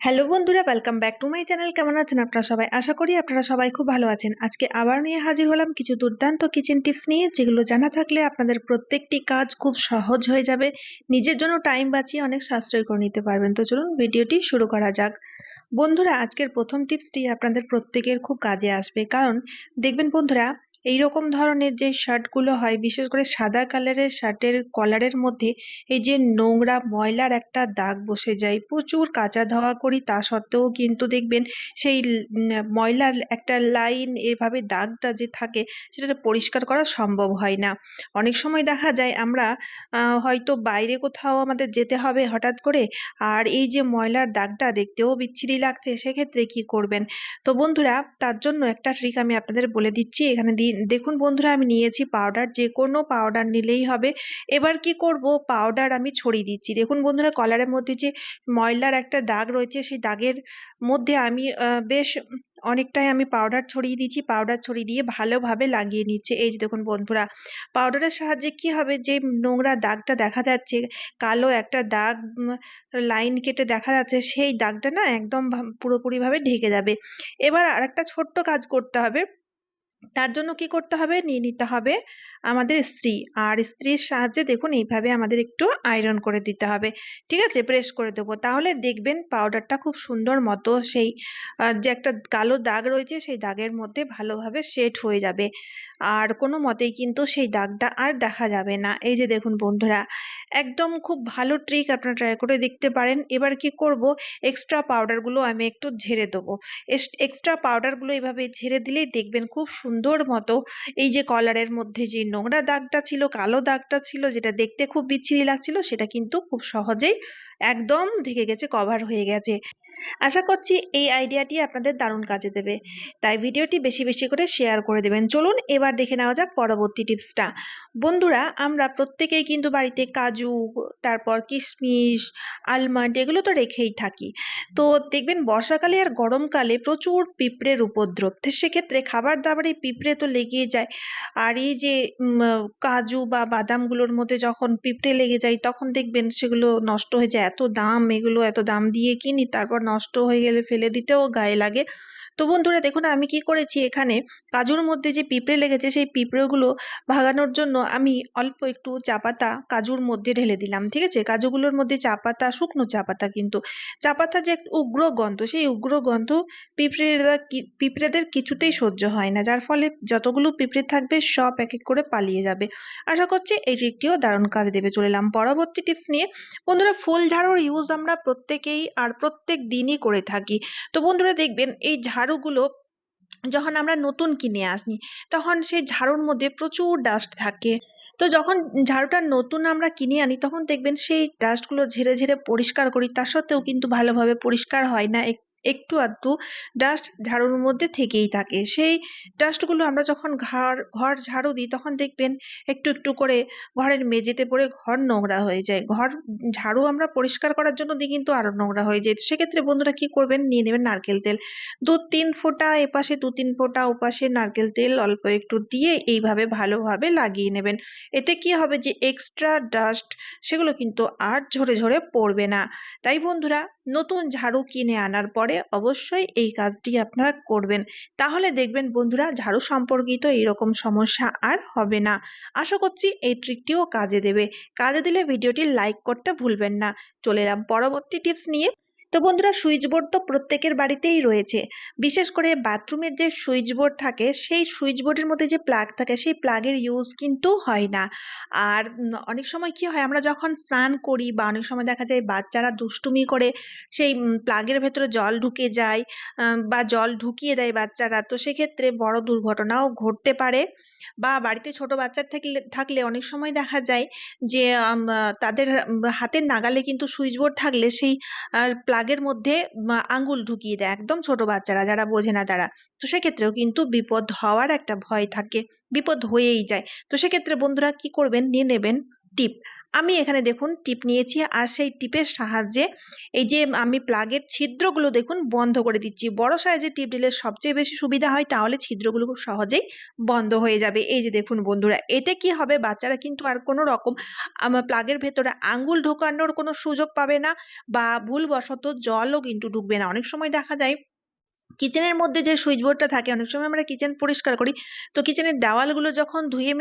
Hello বন্ধুরা welcome back to my channel কেমন আছেন আপনারা সবাই? আশা করি আপনারা সবাই খুব ভালো আছেন। আজকে আবার নিয়ে হাজির হলাম কিছু দুর্দান্ত কিচেন টিপস নিয়ে, যেগুলো জানা থাকলে আপনাদের প্রত্যেকটি কাজ খুব সহজ হয়ে যাবে। নিজের জন্য টাইম বাঁচিয়ে অনেক সাশ্রয় করে নিতে পারবেন। তো চলুন ভিডিওটি শুরু করা যাক। বন্ধুরা, আজকের প্রথম টিপসটি আপনাদের প্রত্যেকের খুব কাজে আসবে। কারণ, দেখবেন বন্ধুরা এই রকম ধরনের যে শার্টগুলো হয়, বিশেষ করে সাদা কালারের শার্টের কলারের মধ্যে এই যে নোংরা ময়লার একটা দাগ বসে যায়, প্রচুর কাচা ধোয়া করি, তা সত্ত্বেও কিন্তু দেখবেন সেই ময়লার একটা লাইন এভাবে দাগটা যে থাকে সেটা পরিষ্কার করা সম্ভব হয় না। অনেক সময় দেখা যায় আমরা হয়তো বাইরে কোথাও আমাদের যেতে হবে হঠাৎ করে, আর এই যে ময়লার দাগটা দেখতেও বিচ্ছিরি লাগছে, সেক্ষেত্রে কি করবেন? তো বন্ধুরা, তার জন্য একটা ট্রিক আমি আপনাদের বলে দিচ্ছি, এখানে দেখুন বন্ধুরা, আমি নিয়েছি পাউডার যে কোনো পাউডার নিলেই হবে। এবার কি করব? পাউডার আমি ছড়িয়ে দিচ্ছি। দেখুন বন্ধুরা কলারের মধ্যে যে ময়লার একটা দাগ রয়েছে, সেই দাগের মধ্যে আমি বেশ অনেকটাই আমি পাউডার ছড়িয়ে দিচ্ছি। পাউডার ছড়িয়ে দিয়ে ভালোভাবে লাগিয়ে নিচ্ছে। এই যে দেখুন বন্ধুরা পাউডারের সাহায্যে কি হবে? যে নোংরা দাগটা দেখা যাচ্ছে, কালো একটা দাগ লাইন কেটে দেখা যাচ্ছে, সেই দাগটা না একদম পুরোপুরিভাবে ঢেকে যাবে। এবার আরেকটা ছোট্ট কাজ করতে হবে। তার জন্য কি করতে হবে? নিয়ে নিতে হবে আমাদের স্ত্রী। আর স্ত্রীর সাহায্যে দেখুন, এইভাবে আমাদের একটু আয়রন করে দিতে হবে। ঠিক আছে? প্রেস করে দেবো। তাহলে দেখবেন পাউডারটা খুব সুন্দর মতো সেই যে একটা কালো দাগ রয়েছে, সেই দাগের মধ্যে ভালোভাবে সেট হয়ে যাবে। আর কোনো মতেই কিন্তু সেই দাগটা আর দেখা যাবে না। এই যে দেখুন বন্ধুরা একদম খুব ভালো ট্রিক আপনারা ট্রাই করে দেখতে পারেন। এবার কি করব? এক্সট্রা পাউডারগুলো আমি একটু ঝেড়ে দেবো। এক্সট্রা পাউডারগুলো এভাবে ঝেড়ে দিলেই দেখবেন খুব সুন্দর মতো এই যে কলারের মধ্যে যে নোংরা দাগটা ছিল, কালো দাগটা ছিল, যেটা দেখতে খুব বিচ্ছিরি লাগছিল, সেটা কিন্তু খুব সহজেই একদম ঢেকে গেছে কভার হয়ে গেছে। আশা করছি এই আইডিয়াটি আপনাদের দারুণ কাজে দেবে। তাই ভিডিওটি বেশি বেশি করে শেয়ার করে দেবেন। চলুন এবার দেখে নেওয়া যাক পরবর্তী টিপসটা বন্ধুরা, আমরা প্রত্যেকেই কিন্তু বাড়িতে কাজু, তারপর কিশমিশ আলমন্ড এগুলো তো রেখেই থাকি। তো দেখবেন, বর্ষাকালে আর গরমকালে প্রচুর পিঁপড়ের উপদ্রব। সেক্ষেত্রে খাবার দাবারে পিঁপড়ে তো লেগেই যায়। আর এই যে কাজু বা বাদামগুলোর মধ্যে যখন পিঁপড়ে লেগে যায়, তখন দেখবেন সেগুলো নষ্ট হয়ে যায়। এত দাম, এগুলো এত দাম দিয়ে কিনি, তারপর নষ্ট হয়ে গেলে ফেলে দিতেও গায়ে লাগে। তো বন্ধুরা দেখুন, আমি কি করেছি? এখানে কাজুর মধ্যে যে পিঁপড়ে লেগেছে, সেই পিঁপড়েগুলো ভাগানোর জন্য আমি অল্প একটু চা পাতা কাজুর মধ্যে ঢেলে দিলাম, ঠিক আছে? কাজুগুলোর মধ্যে চা পাতা, শুকনো চা পাতা কিন্তু। চা পাতার যে উগ্র গন্ধ, সেই উগ্র গন্ধ পিঁপড়েরা পিঁপড়েদের কিছুতেই সহ্য হয় না। যার ফলে যতগুলো পিঁপড়ে থাকবে, সব এক এক করে পালিয়ে যাবে। আশা করছি এই ট্রিকটিও দারুণ কাজ দেবে চলে এলাম। পরবর্তী টিপস নিয়ে বন্ধুরা, ফুল ঝাড়ুর ইউজ আমরা প্রত্যেকেই, আর প্রত্যেক দিনই করে থাকি। তো বন্ধুরা দেখবেন এই ঝাড়ুগুলো যখন আমরা নতুন কিনে আসি, তখন সেই ঝাড়ুর মধ্যে প্রচুর ডাস্ট থাকে। তো যখন ঝাড়ুটা নতুন আমরা কিনে আনি, তখন দেখবেন সেই ডাস্টগুলো ঝেড়ে ঝেড়ে পরিষ্কার করি। তার সত্ত্বেও কিন্তু ভালোভাবে পরিষ্কার হয় না। একটু আধটু ডাস্ট ঝাড়ুর মধ্যে থেকেই থাকে। সেই ডাস্টগুলো আমরা যখন ঘর ঘর ঝাড়ু দিই, তখন দেখবেন একটু একটু করে ঘরের মেঝেতে পড়ে ঘর নোংরা হয়ে যায়। ঘর ঝাড়ু আমরা পরিষ্কার করার জন্য দিই, কিন্তু আরও নোংরা হয়ে যায়। সেক্ষেত্রে বন্ধুরা কি করবেন? নিয়ে নেবেন নারকেল তেল। দু তিন ফোঁটা এপাশে, দু তিন ফোঁটা ওপাশে নারকেল তেল অল্প একটু দিয়ে এইভাবে ভালোভাবে লাগিয়ে নেবেন। এতে কি হবে যে এক্সট্রা ডাস্ট সেগুলো কিন্তু আর ঝরে ঝরে পড়বে না। তাই বন্ধুরা, নতুন ঝাড়ু কিনে আনার পরে অবশ্যই এই কাজটি আপনারা করবেন। তাহলে দেখবেন বন্ধুরা, ঝাড়ু সম্পর্কিত এইরকম সমস্যা আর হবে না। আশা করছি এই ট্রিকটিও কাজে দেবে। কাজে দিলে ভিডিওটি লাইক করতে ভুলবেন না। চলে এলাম পরবর্তী টিপস নিয়ে। তো বন্ধুরা সুইচ বোর্ড তো প্রত্যেকের বাড়িতেই রয়েছে। বিশেষ করে বাথরুমের যে সুইচ বোর্ড থাকে, সেই সুইচ বোর্ডের মধ্যে যে প্লাগ থাকে, সেই প্লাগের ইউজ কিন্তু হয় না। আর অনেক সময় কি হয়, আমরা যখন স্নান করি বা অনেক সময় দেখা যায় বাচ্চারা দুষ্টুমি করে, সেই প্লাগের ভেতরে জল ঢুকে যায় বা জল ঢুকিয়ে দেয় বাচ্চারা, তো সেক্ষেত্রে বড় দুর্ঘটনাও ঘটতে পারে। বা বাড়িতে ছোট বাচ্চা থাকলে থাকলে অনেক সময় দেখা যায় যে তাদের হাতের নাগালে কিন্তু সুইচ বোর্ড থাকলে সেই প্লাগের মধ্যে আঙ্গুল ঢুকিয়ে দেয়, একদম ছোট বাচ্চারা, যারা বোঝে না তারা। তো সেক্ষেত্রেও কিন্তু বিপদ হওয়ার একটা ভয় থাকে, বিপদ হয়েই যায়। তো সেক্ষেত্রে বন্ধুরা কি করবেন? নিয়ে নেবেন টিপ। আমি এখানে দেখুন টিপ নিয়েছি আর সেই টিপের সাহায্যে এই যে আমি প্লাগের ছিদ্রগুলো দেখুন বন্ধ করে দিচ্ছি। বড় সাইজের টিপ দিলে সবচেয়ে বেশি সুবিধা হয় তাহলে ছিদ্রগুলো খুব সহজেই বন্ধ হয়ে যাবে। এই যে দেখুন বন্ধুরা, এতে কি হবে? বাচ্চারা কিন্তু আর কোনো রকম আমার প্লাগের ভেতরে আঙ্গুল ঢোকানোর কোনো সুযোগ পাবে না বা ভুলবশত জলও কিন্তু ঢুকবে না। অনেক সময় দেখা যায় কিচেনের মধ্যে যে সুইচ বোর্ডটা থাকে, অনেক সময় আমরা কিচেন পরিষ্কার করি। তো কিচেনের দেওয়ালগুলো যখন ধুয়ে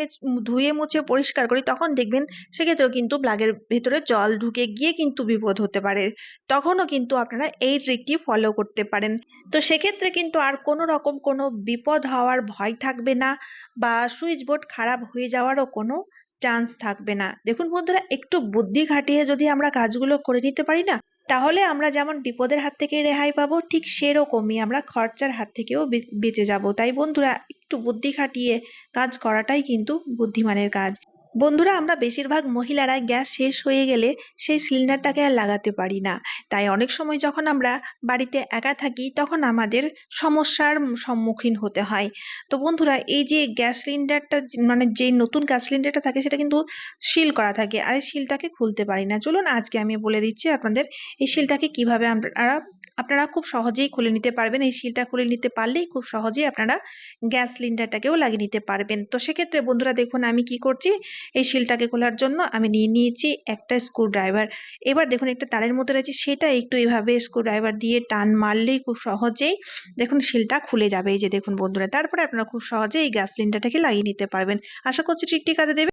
ধুয়ে মুছে পরিষ্কার করি, তখন দেখবেন সেক্ষেত্রেও কিন্তু প্লাগের ভেতরে জল ঢুকে গিয়ে কিন্তু বিপদ হতে পারে। তখনও কিন্তু আপনারা এই ট্রিকটি ফলো করতে পারেন। তো সেক্ষেত্রে কিন্তু আর কোনো রকম কোনো বিপদ হওয়ার ভয় থাকবে না বা সুইচ বোর্ড খারাপ হয়ে যাওয়ারও কোনো চান্স থাকবে না। দেখুন বন্ধুরা, একটু বুদ্ধি খাটিয়ে যদি আমরা কাজগুলো করে নিতে পারি না তাহলে আমরা যেমন বিপদের হাত থেকে রেহাই পাবো, ঠিক সেরকমই আমরা খরচার হাত থেকেও বেঁচে যাব। তাই বন্ধুরা, একটু বুদ্ধি খাটিয়ে কাজ করাটাই কিন্তু বুদ্ধিমানের কাজ। বন্ধুরা, আমরা বেশিরভাগ মহিলারা গ্যাস শেষ হয়ে গেলে সেই সিলিন্ডারটাকে আর লাগাতে পারি না। তাই অনেক সময় যখন আমরা বাড়িতে একা থাকি, তখন আমাদের সমস্যার সম্মুখীন হতে হয়। তো বন্ধুরা, এই যে গ্যাস সিলিন্ডারটা মানে যে নতুন গ্যাস সিলিন্ডারটা থাকে, সেটা কিন্তু সিল করা থাকে। আর এই সিলটাকে খুলতে পারি না। চলুন, আজকে আমি বলে দিচ্ছি আপনাদের এই সিলটাকে কীভাবে আপনারা আপনারা খুব সহজেই খুলে নিতে পারবেন। এই সিলটা খুলে নিতে পারলেই খুব সহজেই আপনারা গ্যাস সিলিন্ডারটাকেও লাগিয়ে নিতে পারবেন। তো সেক্ষেত্রে বন্ধুরা দেখুন, আমি কি করছি? এই সিলটাকে খোলার জন্য আমি নিয়ে নিয়েছি একটা স্ক্রু ড্রাইভার এবার দেখুন, একটা তারের মতো রয়েছে, সেটা একটু এইভাবে স্ক্রু ড্রাইভার দিয়ে টান মারলেই খুব সহজেই দেখুন সিলটা খুলে যাবে। এই যে দেখুন বন্ধুরা, তারপরে আপনারা খুব সহজেই এই গ্যাস সিলিন্ডারটাকে লাগিয়ে নিতে পারবেন। আশা করছি ট্রিকটি কাজে দেবে।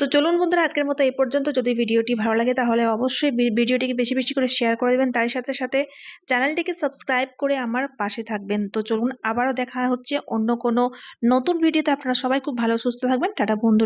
তো চলুন বন্ধুরা, আজকের মতো এই পর্যন্ত। যদি ভিডিওটি ভালো লাগে তাহলে অবশ্যই ভিডিওটিকে বেশি বেশি করে শেয়ার করে দেবেন। তার সাথে সাথে চ্যানেলটিকে সাবস্ক্রাইব করে আমার পাশে থাকবেন। তো চলুন, আবারও দেখা হচ্ছে অন্য কোনো নতুন ভিডিওতে। আপনারা সবাই খুব ভালো, সুস্থ থাকবেন। টাটা বন্ধু।